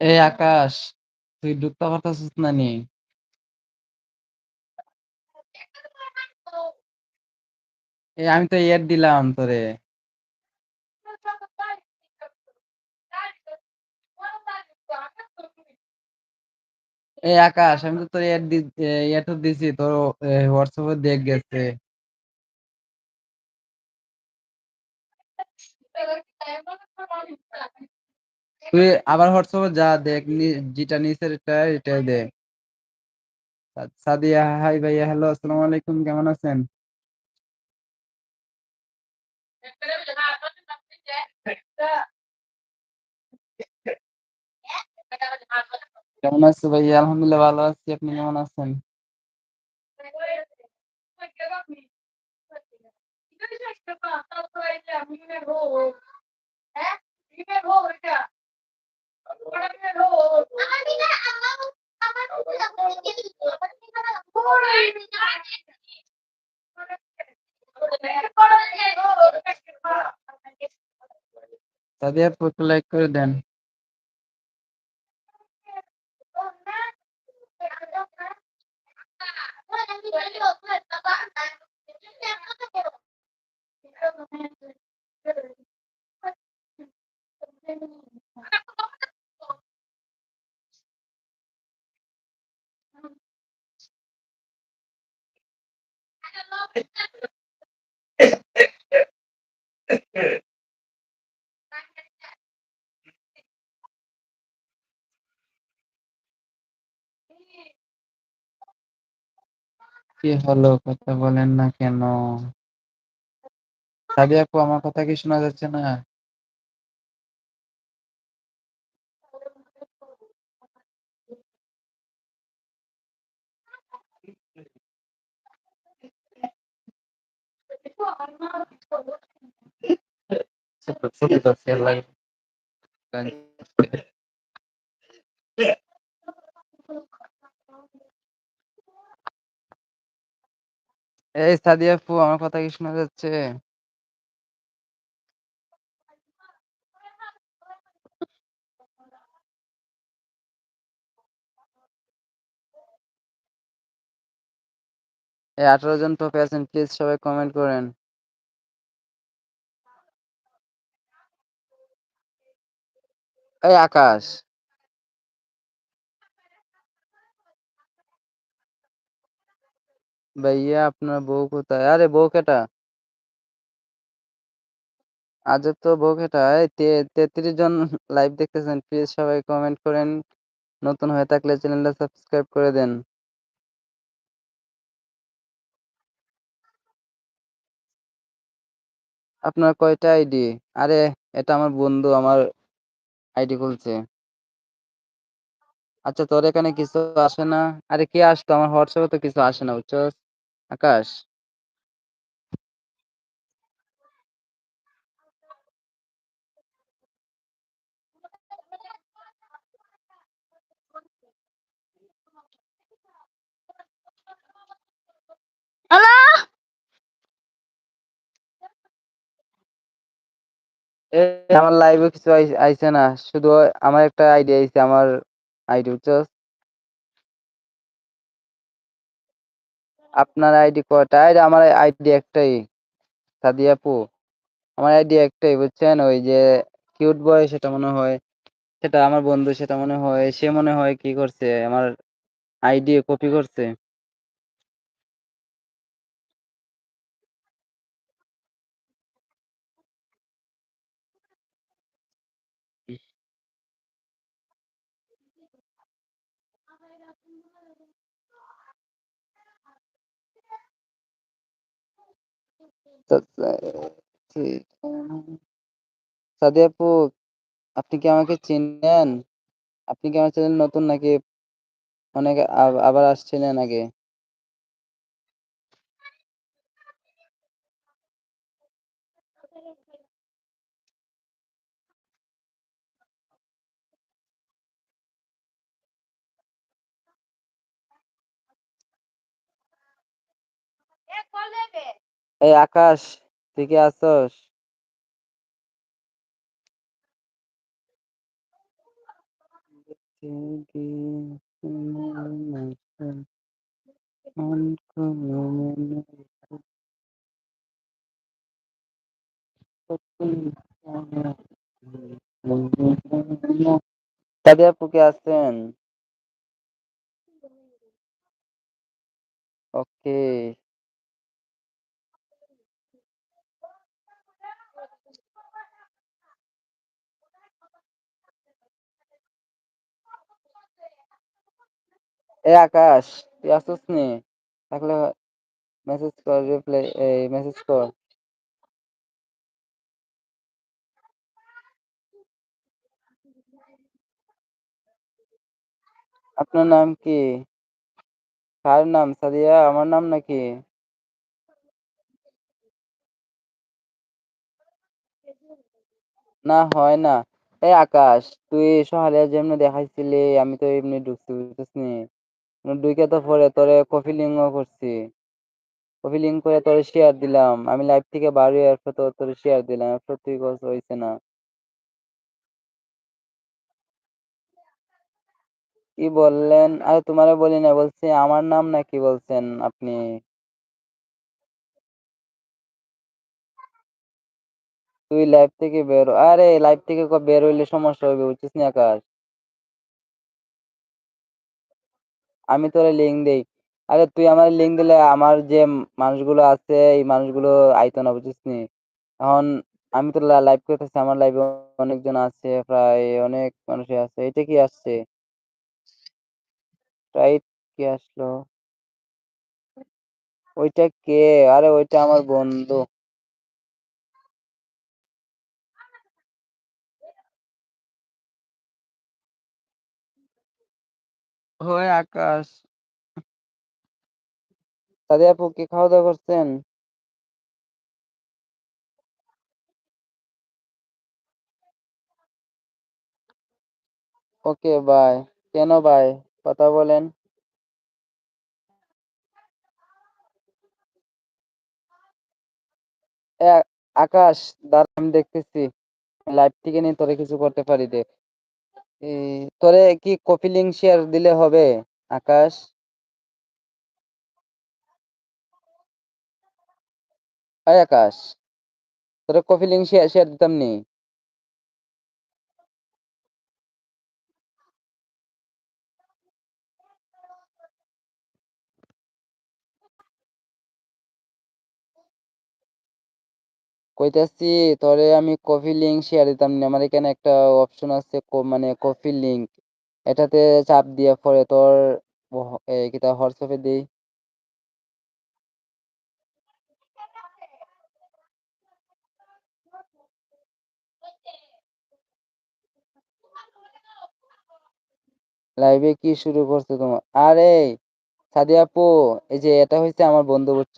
এই আকাশ, তুই ঢুকতে পারতাছিস না নি? এই আমি তো এড দিলাম তোরে। এই আকাশ, আমি তো তোর এড এড দিছি, তোর হোয়াটসঅ্যাপে দেখ গেছে। তুই আবার হোয়াটসঅ্যাপে যা দেখ যেটা নিচের এটা এটা দে। সাদিয়া, হাই ভাইয়া, হ্যালো, আসসালামু আলাইকুম, কেমন আছেন? কেমন আছো ভাইয়া? আলহামদুলিল্লাহ ভালো আছি, আপনি কেমন আছেন? সাদিয়া আপু একটু লাইক করে দেন কি হলো? কথা বলেন না কেন? সাদিয়া আপু আমার কথা কি শোনা যাচ্ছে না ছোট ছোট তো ফেল লাগে এই সাদিয়া আপু, আমার কথা কি শোনা যাচ্ছে? এই আঠারো জন টপে আছেন প্লিজ সবাই কমেন্ট করেন। এই আকাশ। ভাইয়া, আপনার বউ কোথায়? আরে, বউ কেটা? আজ তো বউ কেটা? এই তেত্রিশ জন লাইভ দেখতেছেন প্লিজ সবাই কমেন্ট করেন। নতুন হয়ে থাকলে চ্যানেলটা সাবস্ক্রাইব করে দেন। আপনার কয়টা আইডি আরে, এটা আমার বন্ধু, আমার আইডি খুলছে। আচ্ছা তোর এখানে কিছু আসে না? আরে, কে আসতো? আমার হোয়াটসঅ্যাপে তো কিছু আসে না বুঝছ আকাশ? আমার লাইভে কিছু আইছে না, শুধু আমার একটা আইডি আইছে, আমার আইডি বুঝছ? আপনার আইডি কয়টা? আইডি আমার আইডি একটাই, সাদিয়া আপু। আমার আইডি একটাই, বুঝছেন? ওই যে কিউট বয় সেটা মনে হয়, সেটা আমার বন্ধু সেটা মনে হয়, সে মনে হয় কি করছে, আমার আইডি কপি করছে। সাদিয়া আপু, আপনি কি আমাকে চিনেন? আপনি কি আমার চ্যানেল নতুন নাকি অনেক আব- আবার আসছিলেন আগে? এই আকাশ তুই কি আসছস সাদিয়া আপু কে আছেন? ওকে। এ আকাশ, তুই আসছিস নি? থাকলে মেসেজ কর রিপ্লাই এই মেসেজ কর। আপনার নাম কি? কার নাম? সাদিয়া, আমার নাম নাকি? না, হয় না। এই আকাশ, তুই সহালে যেমনি দেখাইছিলি, আমি তো এমনি ঢুকছি বুঝছিস নি ঢুকে তো পরে তোরে কপি লিঙ্ক করছি। কপি লিঙ্ক করে তোরে শেয়ার দিলাম। আমি লাইভ থেকে বাড়ি এরপর তো তোরে শেয়ার দিলাম। এরপর তুই কস হইছে না। কি বললেন? আরে তোমারে বলি না, বলছি আমার নাম না কি বলছেন আপনি? তুই লাইভ থেকে বের আরে লাইভ থেকে বের হইলে সমস্যা হবে বুঝছিস না আকাশ? আমি তোরে লিঙ্ক দেই। আরে তুই আমার লিঙ্ক দিলে আমার যে মানুষগুলো আছে, এই মানুষগুলো আইতো না বুঝছিস নি এখন আমি তো লাইভ করতেছি, আমার লাইভে অনেকজন আছে, প্রায় অনেক মানুষই আছে। এটা কি আসছে? রাইট কি আসলো? ওইটা কে? আরে ওইটা আমার বন্ধু। হয় আকাশ। সাদিয়া আপু কি খাওয়া দাওয়া করছেন? Okay bye. কেন বাই? কথা বলেন। আকাশ দাঁড়া আমি দেখতেছি। লাইভ থেকে নিয়ে তোরে কিছু করতে পারি দে। এই, তোরে কি কপি লিঙ্ক শেয়ার দিলে হবে, আকাশ? আয় আকাশ, তোরে কপি লিঙ্ক শেয়ার শেয়ার দিতাম নি। কইতাছি, তোরে আমি কপি লিঙ্ক শেয়ার দিতাম নি। আমার এখানে একটা অপশন আছে ক- মানে কপি লিঙ্ক এটাতে চাপ দিয়ে পরে তোর এই কিতা, হোয়াটসঅ্যাপে দিই। লাইভে কি শুরু করছ তোমার? আরে, সাদিয়া আপু, এই যে এটা হচ্ছে আমার বন্ধু, বুঝছ?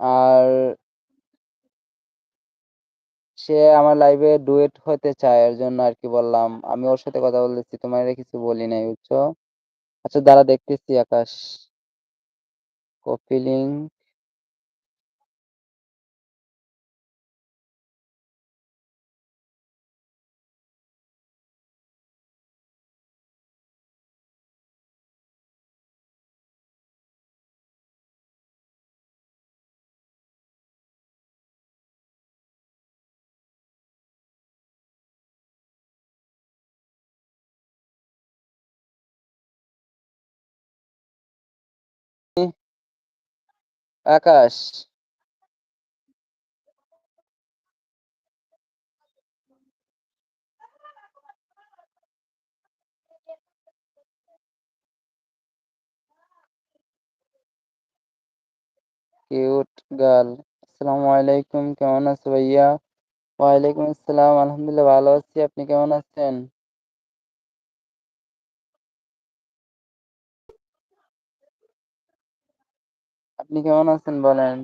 আর সে আমার লাইভে ডুয়েট হতে চায়, এর জন্য আর কি বললাম। আমি ওর সাথে কথা বলতেছি তোমার কিছু বলি নাই, বুঝছ? আচ্ছা দাঁড়া, দেখতেছি Akash. Copy Akash. Cute girl আসসালামু আলাইকুম, কেমন আছো ভাইয়া? ওয়ালাইকুম আসসালাম, আলহামদুলিল্লাহ, ভালো আছি। আপনি কেমন আছেন? আপনি কেমন আছেন বলেন?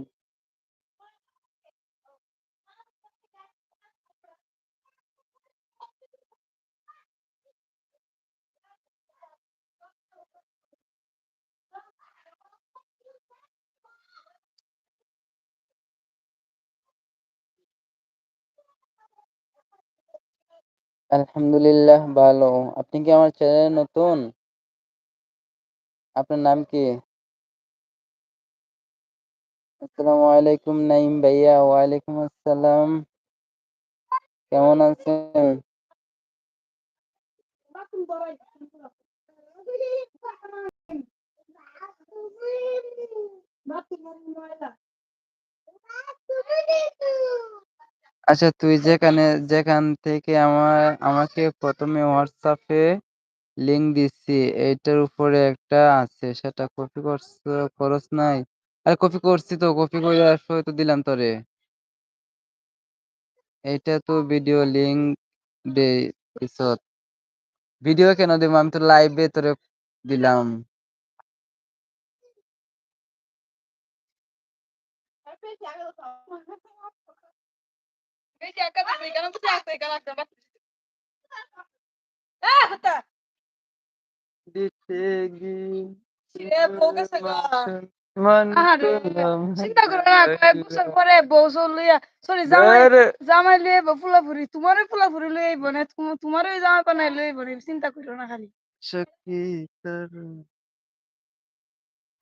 আলহামদুলিল্লাহ ভালো। আপনি কি আমার চ্যানেলে নতুন? আপনার নাম কি? আসসালামু আলাইকুম নাইম ভাইয়া। ওয়ালাইকুম আসসালাম। কেমন আছেন? আচ্ছা তুই যেখানে, যেখান থেকে আমার, আমাকে ১ম এ WhatsApp এ লিংক দিচ্ছি, এইটার উপরে একটা আছে, সেটা কপি করছ, করস নাই? আরে কপি করছি তো কপি কইরা সই তো দিলাম তোরে। এইটা তো ভিডিও লিংক দে দিছত। ভিডিও কেন দিব আমি তো লাইভে তোরে দিলাম। দিতে চিন্তা করো না কয়েক বছর পরে বউ সৌ লইয়া সরি জামাই জামাই লইয়া আইবো ফুলাফুরি তোমারও ফুলাফুরি লই আইবো না জামাই বানাই লই আইবো চিন্তা করো না খালি। সখী তোর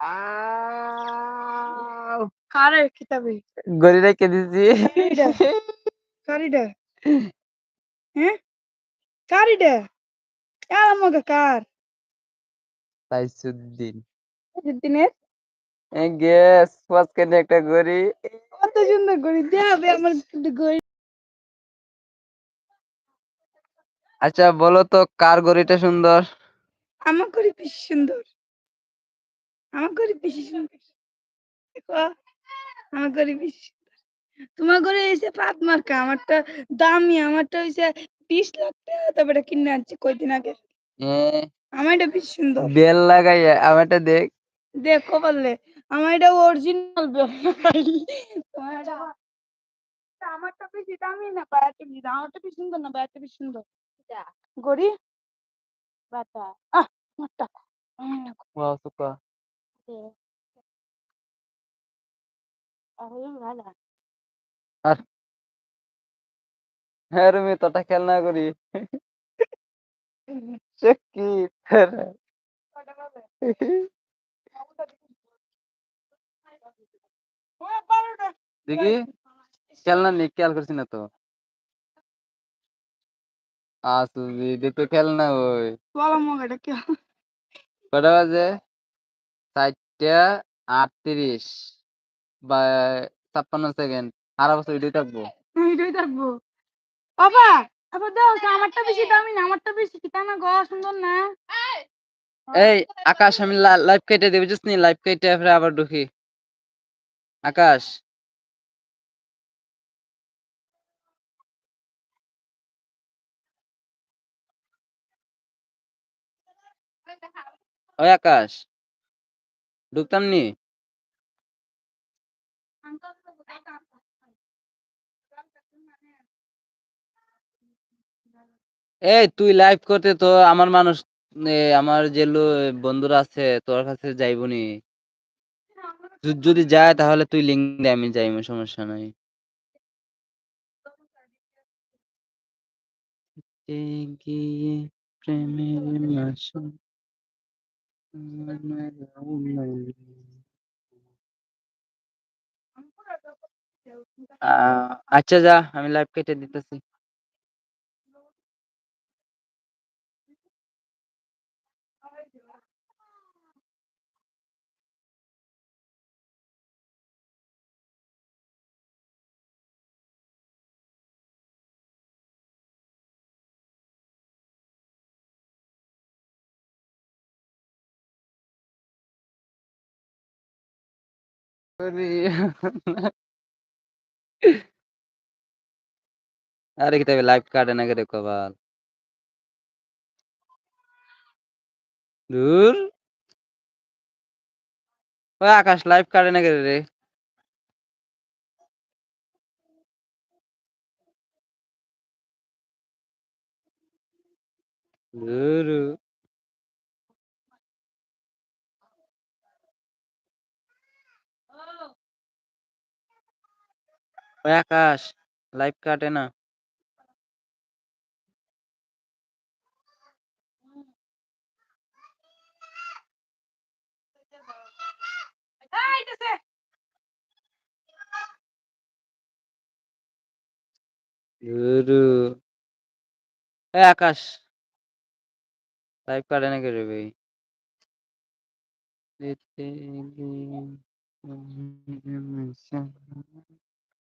আউ কারে কিতাবে? গড়ি রেখে দিছি। কারিডা হ্যাঁ? কারিডা কার? আমাকে গ্যাস মাঝখানে একটা গড়ি। কত সুন্দর গড়ি দেখাবে আমার গড়ি। আচ্ছা বলো তো কার গড়িটা সুন্দর? আমার গড়ি বেশি সুন্দর। আমার গড়ি বেশি সুন্দর। আমার গড়ি বেশি সুন্দর। তোমার ঘরে এসে পাত মার্কা আমারটা দামি আমারটা হইছে বিশ লাখ টাকা তারপরে কিনে আনছি কয়দিন আগে। আমার এটা বেশি সুন্দর। বেল লাগাইয়া আমারটা দেখ। দেখো বললে আমার এটা অরিজিনাল আমারটা বেশি দামি না বায়ারটা বেশি দামি। আমারটা বেশি সুন্দর না বায়ারটা বেশি সুন্দর? গড়ি? বাতা আহ ওয়াও ভালো। হ্যাঁ রুমি তোটা খেলনা করি সখী তোর দেখি খেলনা নেই খেয়াল করছি না তো। আসুবি দেখতে খেলনা ওই। বলো মগাটা কি কটা বাজে? চারটা আটত্রিশ বা ছাপ্পান্ন সেকেন্ড। সারা বছর থাকব। থাকব। বাবা আবার দাও আমারটা বেশি দামি না আমারটা বেশি কি না গো সুন্দর না। এই আকাশ আমি লাইভ কেটে দেবো বুঝছিস নি? লাইভ কেটে আবার ঢুকি। আকাশ। ওই আকাশ। ঢুকতাম নি? এই তুই লাইভ করতে তো আমার মানুষ আমার যে বন্ধুরা আছে, তোর কাছে যাইবনি যদি- যায় তাহলে তুই লিঙ্ক দে আমি যাইবো সমস্যা নাই। আহ, আচ্ছা যা আমি লাইভ কেটে দিতেছি। আরে কিতাবে লাইভ কাটে না কেটে কবাল দূর ওই আকাশ লাইভ কাটে না রে। দূর আকাশ লাইফ কাটে না। আকাশ লাইফ কাটে নাকি রে ভাই Let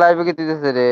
লাইভে কি দিতেছে রে